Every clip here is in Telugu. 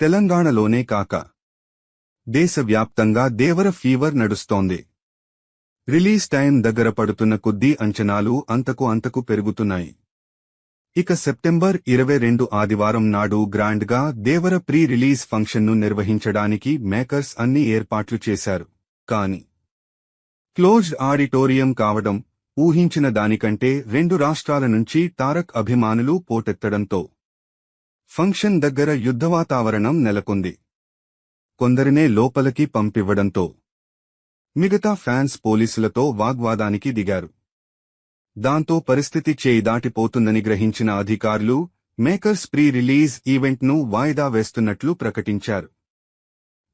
తెలంగాణలోనే కాక. దేశవ్యాప్తంగా దేవర ఫీవర్ నడుస్తోంది. రిలీజ్ టైం దగ్గర పడుతున్న కొద్దీ అంచనాలు అంతకు అంతకు పెరుగుతున్నాయి. ఇక సెప్టెంబర్ ఇరవై రెండు ఆదివారం నాడు గ్రాండ్గా దేవర ప్రీ రిలీజ్ ఫంక్షన్ను నిర్వహించడానికి మేకర్స్ అన్ని ఏర్పాట్లు చేశారు. కాని క్లోజ్డ్ ఆడిటోరియం కావడం ఊహించిన దానికంటే రెండు రాష్ట్రాల నుంచి తారక్ అభిమానులు పోటెత్తడంతో ఫంక్షన్ దగ్గర యుద్ధవాతావరణం నెలకొంది. కొందరినే లోపలికి పంపివ్వడంతో మిగతా ఫ్యాన్స్ పోలీసులతో వాగ్వాదానికి దిగారు. దాంతో పరిస్థితి చేయి దాటిపోతుందని గ్రహించిన అధికారులు మేకర్స్ ప్రీ రిలీజ్ ఈవెంట్ను వాయిదా వేస్తున్నట్లు ప్రకటించారు.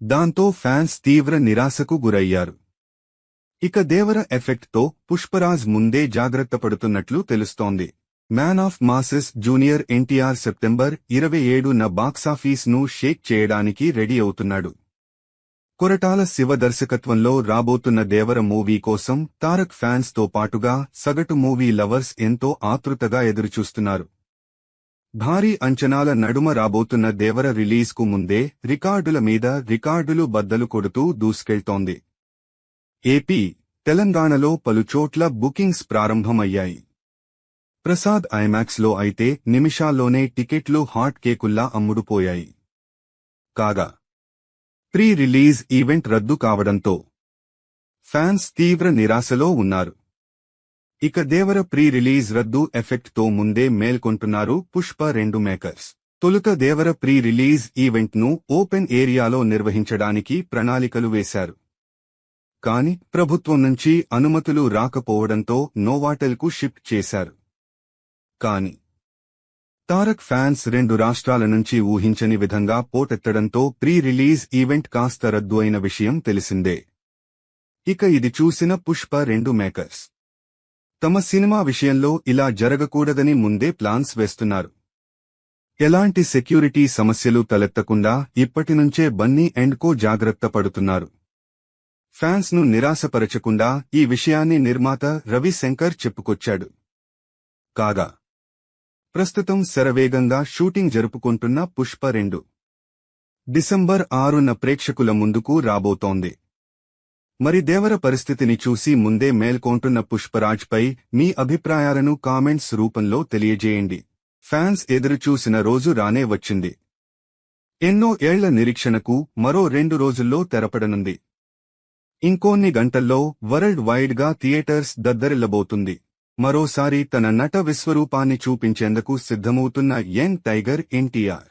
దాంతో ఫ్యాన్స్ తీవ్ర నిరాశకు గురయ్యారు. ఇక దేవర ఎఫెక్ట్తో పుష్పరాజ్ ముందే జాగ్రత్త పడుతున్నట్లు తెలుస్తోంది. Man of masses junior NTR September ఇరవై ఏడున బాక్సాఫీస్ను షేక్ చేయడానికి రెడీ అవుతున్నాడు. కొరటాల శివ దర్శకత్వంలో రాబోతున్న దేవర మూవీ కోసం తారక్ ఫ్యాన్స్తో పాటుగా సగటు మూవీ లవర్స్ ఎంతో ఆతృతగా ఎదురుచూస్తున్నారు. భారీ అంచనాల నడుమ రాబోతున్న దేవర రిలీజ్కు ముందే రికార్డుల మీద రికార్డులు బద్దలు కొడుతూ దూసుకెళ్తోంది. ఏపీ తెలంగాణలో పలుచోట్ల బుకింగ్స్ ప్రారంభమయ్యాయి. ప్రసాద్ ఐమాక్స్లో అయితే నిమిషాల్లోనే టికెట్లు హాట్ కేకుల్లా అమ్ముడుపోయాయి. కాగా ప్రీ రిలీజ్ ఈవెంట్ రద్దు కావడంతో ఫ్యాన్స్ తీవ్ర నిరాశలో ఉన్నారు. ఇక దేవర ప్రీ రిలీజ్ రద్దు ఎఫెక్ట్తో ముందే మేల్కొంటున్నారు పుష్ప రెండు మేకర్స్. తొలుత దేవర ప్రీ రిలీజ్ ఈవెంట్ను ఓపెన్ ఏరియాలో నిర్వహించడానికి ప్రణాళికలు వేశారు. కాని ప్రభుత్వం నుంచి అనుమతులు రాకపోవడంతో నోవాటెల్కు షిఫ్ట్ చేశారు. కాని. తారక్ ఫ్యాన్స్ రెండు రాష్ట్రాల నుంచి ఊహించని విధంగా పోటెత్తడంతో ప్రీ రిలీజ్ ఈవెంట్ కాస్త రద్దు అయిన విషయం తెలిసిందే. ఇక ఇది చూసిన పుష్ప రెండు మేకర్స్. తమ సినిమా విషయంలో ఇలా జరగకూడదని ముందే ప్లాన్స్ వేస్తున్నారు. ఎలాంటి సెక్యూరిటీ సమస్యలు తలెత్తకుండా ఇప్పటినుంచే బన్నీ అండ్ కో జాగ్రత్త పడుతున్నారు. ఫ్యాన్స్ను నిరాశపరచకుండా ఈ విషయాన్ని నిర్మాత రవి శంకర్ చెప్పుకొచ్చాడు. కాగా ప్రస్తుతం శరవేగంగా షూటింగ్ జరుపుకుంటున్న పుష్ప రెండు. డిసెంబర్ ఆరున ప్రేక్షకుల ముందుకు రాబోతోంది. మరి దేవర పరిస్థితిని చూసి ముందే మేల్కొంటున్న పుష్పరాజ్పై మీ అభిప్రాయాలను కామెంట్స్ రూపంలో తెలియజేయండి. ఫ్యాన్స్ ఎదురుచూసిన రోజు రానే వచ్చింది. ఎన్నో ఏళ్ళ నిరీక్షణకు మరో రెండు రోజుల్లో తెరపడనుంది. ఇంకొన్ని గంటల్లో వరల్డ్ వైడ్గా థియేటర్స్ దద్దరిల్లబోతుంది. మరోసారి తన నట విశ్వరూపాన్ని చూపించేందుకు సిద్ధమవుతున్న యంగ్ టైగర్ ఎన్టీఆర్.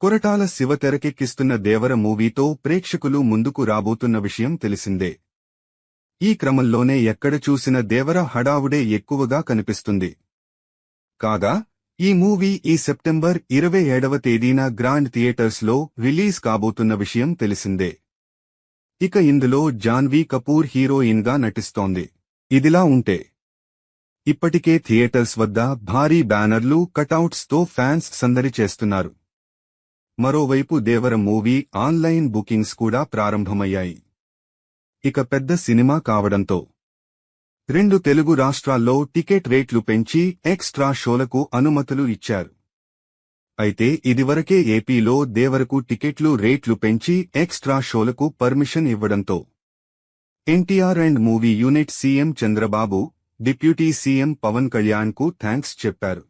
కొరటాల శివ తెరకెక్కిస్తున్న దేవర మూవీతో ప్రేక్షకులు ముందుకు రాబోతున్న విషయం తెలిసిందే. ఈ క్రమంలోనే ఎక్కడ చూసిన దేవర హడావుడే ఎక్కువగా కనిపిస్తుంది. కాగా ఈ మూవీ ఈ సెప్టెంబర్ ఇరవై ఏడవ తేదీన గ్రాండ్ థియేటర్స్లో రిలీజ్ కాబోతున్న విషయం తెలిసిందే. ఇక ఇందులో జాన్వీ కపూర్ హీరోయిన్గా నటిస్తోంది. ఇదిలా ఉంటే ఇప్పటికే థియేటర్స్ వద్ద భారీ బ్యానర్లు కటౌట్స్తో ఫ్యాన్స్ సందడి చేస్తున్నారు. మరోవైపు దేవర మూవీ ఆన్లైన్ బుకింగ్స్ కూడా ప్రారంభమయ్యాయి. ఇక పెద్ద సినిమా కావడంతో రెండు తెలుగు రాష్ట్రాల్లో టికెట్ రేట్లు పెంచి ఎక్స్ట్రా షోలకు అనుమతులు ఇచ్చారు. అయితే ఇదివరకే ఏపీలో దేవరకు టికెట్లు రేట్లు పెంచి ఎక్స్ట్రా షోలకు పర్మిషన్ ఇవ్వడంతో NTR and movie unit CM Chandrababu deputy CM Pawan కళ్యాణ్కు థ్యాంక్స్ చెప్పారు.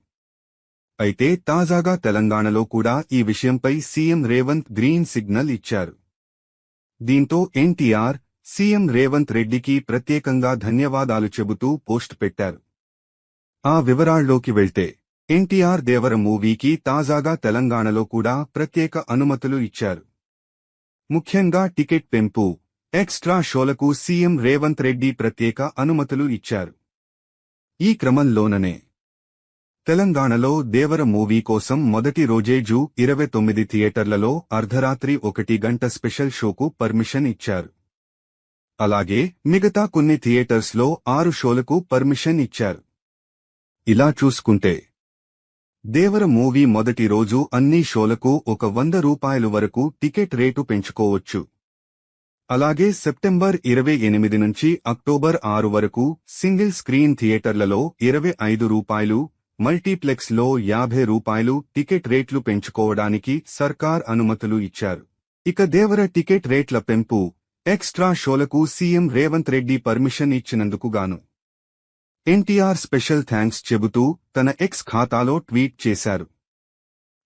అయితే తాజాగా తెలంగాణలో కూడా ఈ విషయంపై సీఎం రేవంత్ గ్రీన్ సిగ్నల్ ఇచ్చారు. దీంతో ఎన్టీఆర్ సీఎం రేవంత్ రెడ్డికి ప్రత్యేకంగా ధన్యవాదాలు చెబుతూ పోస్ట్ పెట్టారు. ఆ వివరాల్లోకి వెళ్తే ఎన్టీఆర్ దేవర మూవీకి తాజాగా తెలంగాణలో కూడా ప్రత్యేక అనుమతులు ఇచ్చారు. ముఖ్యంగా టికెట్ పెంపు ఎక్స్ట్రా షోలకు సీఎం రేవంత్ రెడ్డి ప్రత్యేక అనుమతులు ఇచ్చారు. ఈ క్రమంలోననే. తెలంగాణలో దేవర మూవీ కోసం మొదటి రోజే జూ ఇరవై తొమ్మిది థియేటర్లలో అర్ధరాత్రి ఒకటి గంట స్పెషల్ షోకు పర్మిషన్ ఇచ్చారు. అలాగే మిగతా కొన్ని థియేటర్స్లో ఆరు షోలకు పర్మిషన్ ఇచ్చారు. ఇలా చూసుకుంటే. దేవర మూవీ మొదటి రోజు అన్ని షోలకు ఒక వంద రూపాయలు వరకు టికెట్ రేటు పెంచుకోవచ్చు. అలాగే సెప్టెంబర్ ఇరవై ఎనిమిది నుంచి అక్టోబర్ ఆరు వరకు సింగిల్ స్క్రీన్ థియేటర్లలో ఇరవై ఐదు రూపాయలు మల్టీప్లెక్స్లో యాభై రూపాయలు టికెట్ రేట్లు పెంచుకోవడానికి సర్కార్ అనుమతులు ఇచ్చారు. ఇక దేవర టికెట్ రేట్ల పెంపు ఎక్స్ట్రా షోలకు సీఎం రేవంత్ రెడ్డి పర్మిషన్ ఇచ్చినందుకు గాను. ఎన్టీఆర్ స్పెషల్ థ్యాంక్స్ చెబుతూ తన ఎక్స్ ఖాతాలో ట్వీట్ చేశారు.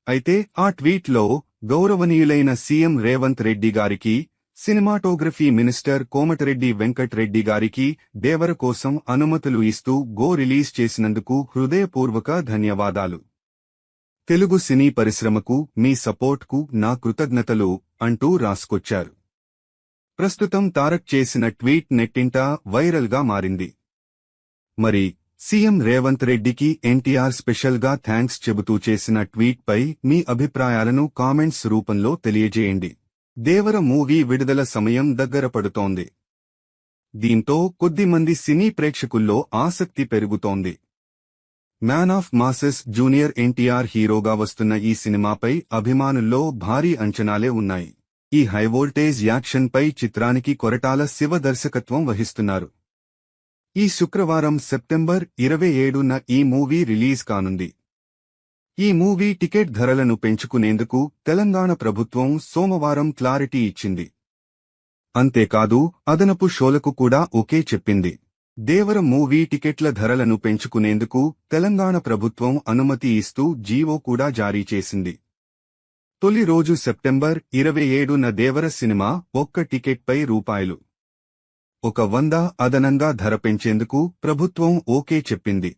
అయితే ఆ ట్వీట్లో గౌరవనీయులైన సీఎం రేవంత్ రెడ్డి గారికి సినిమాటోగ్రఫీ మినిస్టర్ కోమటిరెడ్డి వెంకట్రెడ్డి గారికి దేవర కోసం అనుమతులు ఇస్తూ గో రిలీజ్ చేసినందుకు హృదయపూర్వక ధన్యవాదాలు. తెలుగు సినీ పరిశ్రమకు మీ సపోర్ట్కు నా కృతజ్ఞతలు అంటూ రాసుకొచ్చారు. ప్రస్తుతం తారక్ చేసిన ట్వీట్ నెట్టింటా వైరల్గా మారింది. మరి సీఎం రేవంత్ రెడ్డికి ఎన్టీఆర్ స్పెషల్గా థ్యాంక్స్ చెబుతూ చేసిన ట్వీట్ పై మీ అభిప్రాయాలను కామెంట్స్ రూపంలో తెలియజేయండి. దేవర మూవీ విడుదల సమయం దగ్గర పడుతోంది. దీంతో కొద్దిమంది సినీ ప్రేక్షకుల్లో ఆసక్తి పెరుగుతోంది. Man of masses junior NTR హీరోగా వస్తున్న ఈ సినిమాపై అభిమానుల్లో భారీ అంచనాలే ఉన్నాయి. ఈ హైవోల్టేజ్ యాక్షన్ పై చిత్రానికి కొరటాల శివ దర్శకత్వం వహిస్తున్నారు. ఈ శుక్రవారం సెప్టెంబర్ ఇరవై ఏడున ఈ మూవీ రిలీజ్ కానుంది. ఈ మూవీ టికెట్ ధరలను పెంచుకునేందుకు తెలంగాణ ప్రభుత్వం సోమవారం క్లారిటీ ఇచ్చింది. అంతేకాదు అదనపు షోలకు కూడా ఓకే చెప్పింది. దేవర మూవీ టికెట్ల ధరలను పెంచుకునేందుకు తెలంగాణ ప్రభుత్వం అనుమతి ఇస్తూ జీవో కూడా జారీ చేసింది. తొలి రోజు సెప్టెంబర్ ఇరవై ఏడున దేవర సినిమా ఒక్క టికెట్పై రూపాయలు. ఒక వంద అదనంగా ధర పెంచేందుకు ప్రభుత్వం ఓకే చెప్పింది.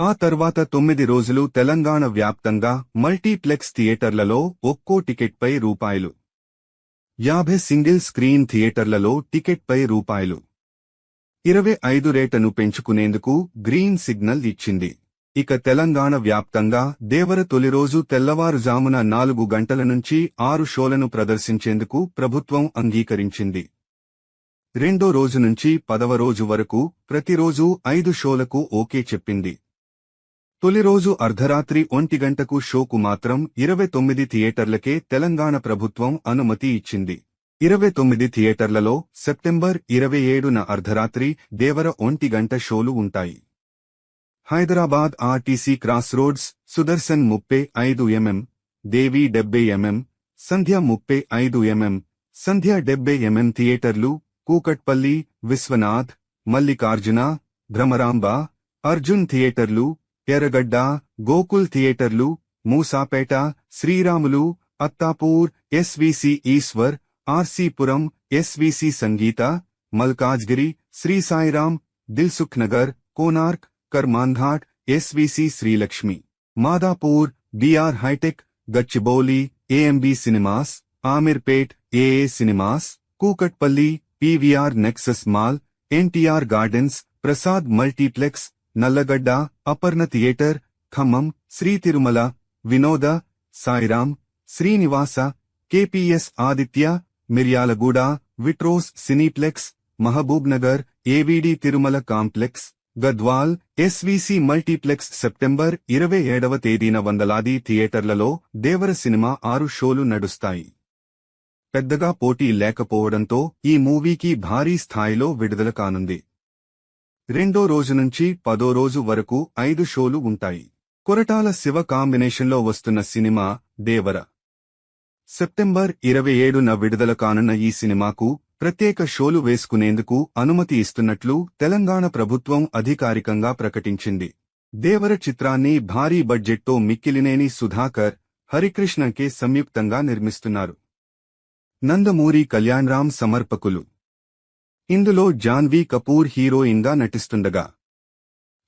ఆ తర్వాత తొమ్మిది రోజులు తెలంగాణ వ్యాప్తంగా మల్టీప్లెక్స్ థియేటర్లలో ఒక్కో టికెట్పై రూపాయలు. యాభై సింగిల్ స్క్రీన్ థియేటర్లలో టికెట్పై రూపాయలు. ఇరవై ఐదు రేటను పెంచుకునేందుకు గ్రీన్ సిగ్నల్ ఇచ్చింది. ఇక తెలంగాణ వ్యాప్తంగా దేవర తొలి రోజు తెల్లవారుజామున నాలుగు గంటల నుంచి ఆరు షోలను ప్రదర్శించేందుకు ప్రభుత్వం అంగీకరించింది. రెండో రోజు నుంచి పదవ రోజు వరకు ప్రతిరోజూ ఐదు షోలకు ఓకే చెప్పింది. తొలి రోజు అర్ధరాత్రి ఒంటి గంటకు షోకు మాత్రం ఇరవై తొమ్మిది థియేటర్లకే తెలంగాణ ప్రభుత్వం అనుమతి ఇచ్చింది. ఇరవై తొమ్మిది థియేటర్లలో సెప్టెంబర్ ఇరవై ఏడున అర్ధరాత్రి దేవర ఒంటి గంట షోలు ఉంటాయి. Hyderabad RTC cross roads Sudarshan ముప్పై ఐదు ఎంఎం దేవి డెబ్బై ఎంఎం సంధ్య ముప్పై ఐదు ఎంఎం సంధ్య డెబ్బై ఎంఎం థియేటర్లు కూకట్పల్లి విశ్వనాథ్ మల్లికార్జున భ్రమరాంబ అర్జున్ థియేటర్లు ఎర్రగడ్డ గోకుల్ థియేటర్లు Moosapet Sriramulu Attapur SVC Eshwar RC Puram SVC Sangeetha Malkajgiri Sri Sairam Dilsukh Nagar Konark Karmanghat SVC Srilakshmi Madhapur BR hitech Gachibowli AMB cinemas Ameerpet AA cinemas Kukatpally PVR Nexus mall NTR gardens Prasad multiplex Nallagadda Aparna theatre Khammam Sri Tirumala Vinoda Sairam Srinivasa KPS Aditya Miryalaguda Vitros cineplex Mahbub Nagar AVD Tirumala complex Gadwal SVC multiplex September ఇరవై ఏడవ తేదీన వందలాది థియేటర్లలో దేవర సినిమా ఆరు షోలు నడుస్తాయి. పెద్దగా పోటీ లేకపోవడంతో ఈ మూవీకి భారీ స్థాయిలో విడుదల కానుంది. రెండో రోజు నుంచి పదో రోజు వరకు ఐదు షోలు ఉంటాయి. కొరటాల శివ కాంబినేషన్లో వస్తున్న సినిమా దేవర. సెప్టెంబర్ ఇరవై ఏడున విడుదల కానున్న ఈ సినిమాకు ప్రత్యేక షోలు వేసుకునేందుకు అనుమతి ఇస్తున్నట్లు తెలంగాణ ప్రభుత్వం అధికారికంగా ప్రకటించింది. దేవర చిత్రాన్ని భారీ బడ్జెట్తో మిక్కిలినేని సుధాకర్ హరికృష్ణకే సంయుక్తంగా నిర్మిస్తున్నారు. నందమూరి కళ్యాణ్రామ్ సమర్పకులు. ఇందులో జాన్వీ కపూర్ హీరోయిన్గా నటిస్తుండగా.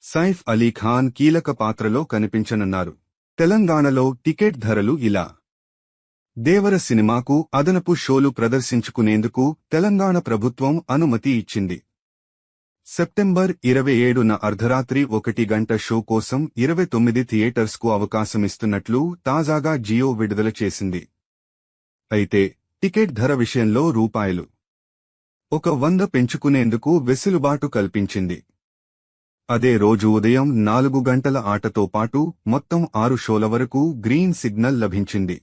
సైఫ్ అలీ ఖాన్ కీలక పాత్రలో కనిపించనున్నారు. తెలంగాణలో టికెట్ ధరలు ఇలా. దేవర సినిమాకు అదనపు షోలు ప్రదర్శించుకునేందుకు తెలంగాణ ప్రభుత్వం అనుమతి ఇచ్చింది. సెప్టెంబర్ ఇరవై ఏడున అర్ధరాత్రి ఒకటి గంట షో కోసం ఇరవై తొమ్మిది థియేటర్స్కు అవకాశమిస్తున్నట్లు తాజాగా జియో విడుదల చేసింది. అయితే టికెట్ ధర విషయంలో రూపాయలు ఒక వంద పెంచుకునేందుకు వెసులుబాటు కల్పించింది. అదే రోజు ఉదయం నాలుగు గంటల ఆటతో పాటు మొత్తం ఆరు షోల వరకు గ్రీన్ సిగ్నల్ లభించింది.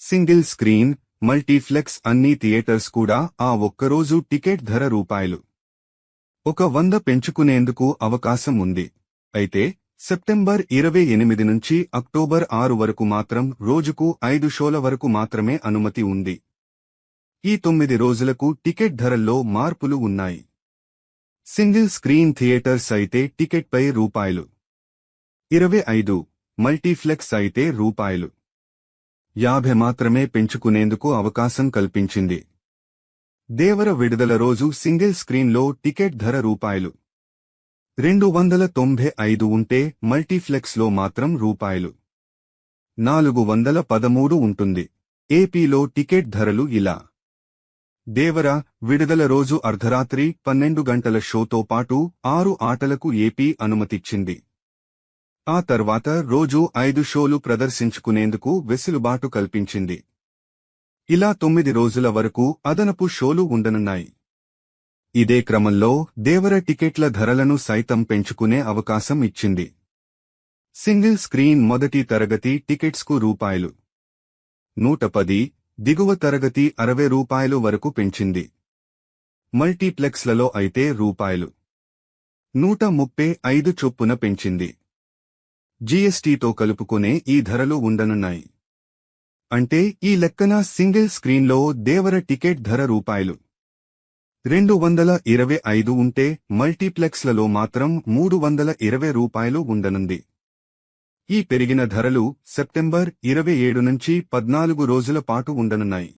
సింగిల్ స్క్రీన్ మల్టీఫ్లెక్స్ అన్ని థియేటర్స్ కూడా ఆ ఒక్కరోజు టికెట్ ధర రూపాయలు. ఒక వంద పెంచుకునేందుకు అవకాశం ఉంది. అయితే సెప్టెంబర్ ఇరవై ఎనిమిది నుంచి అక్టోబర్ ఆరు వరకు మాత్రం రోజుకు ఐదు షోల వరకు మాత్రమే అనుమతి ఉంది. ఈ తొమ్మిది రోజులకు టికెట్ ధరల్లో మార్పులు ఉన్నాయి. సింగిల్ స్క్రీన్ థియేటర్స్ అయితే టికెట్పై రూపాయలు. ఇరవై ఐదు మల్టీఫ్లెక్స్ అయితే రూపాయలు. యాభై మాత్రమే పెంచుకునేందుకు అవకాశం కల్పించింది. దేవర విడుదల రోజు సింగిల్ స్క్రీన్లో టికెట్ ధర రూపాయలు. రెండు వందల తొంభై ఐదు ఉంటే మల్టీఫ్లెక్స్లో మాత్రం రూపాయలు. నాలుగు వందల పదమూడు ఉంటుంది. ఏపీలో టికెట్ ధరలు ఇలా. దేవర విడుదల రోజు అర్ధరాత్రి పన్నెండు గంటల షోతో పాటు ఆరు ఆటలకు ఏపీ అనుమతిచ్చింది. ఆ తర్వాత రోజు ఐదు షోలు ప్రదర్శించుకునేందుకు వెసులుబాటు కల్పించింది. ఇలా తొమ్మిది రోజుల వరకు అదనపు షోలు ఉండనున్నాయి. ఇదే క్రమంలో దేవర టికెట్ల ధరలను సైతం పెంచుకునే అవకాశం ఇచ్చింది. సింగిల్ స్క్రీన్ మొదటి తరగతి టికెట్స్కు రూపాయలు. నూట పది దిగువ తరగతి అరవై రూపాయలు వరకు పెంచింది. మల్టీప్లెక్స్లలో అయితే రూపాయలు. నూట ముప్పై ఐదు చొప్పున పెంచింది. జీఎస్టీతో కలుపుకునే ఈ ధరలు ఉండనున్నాయి. అంటే ఈ లెక్కన సింగిల్ స్క్రీన్లో దేవర టికెట్ ధర రూపాయలు. రెండు వందల ఇరవై ఐదు ఉంటే మల్టీప్లెక్స్లలో మాత్రం మూడు వందల ఇరవై రూపాయలు ఉండనుంది. ఈ పెరిగిన ధరలు సెప్టెంబర్ ఇరవై ఏడు నుంచి పద్నాలుగు రోజుల పాటు ఉండనున్నాయి.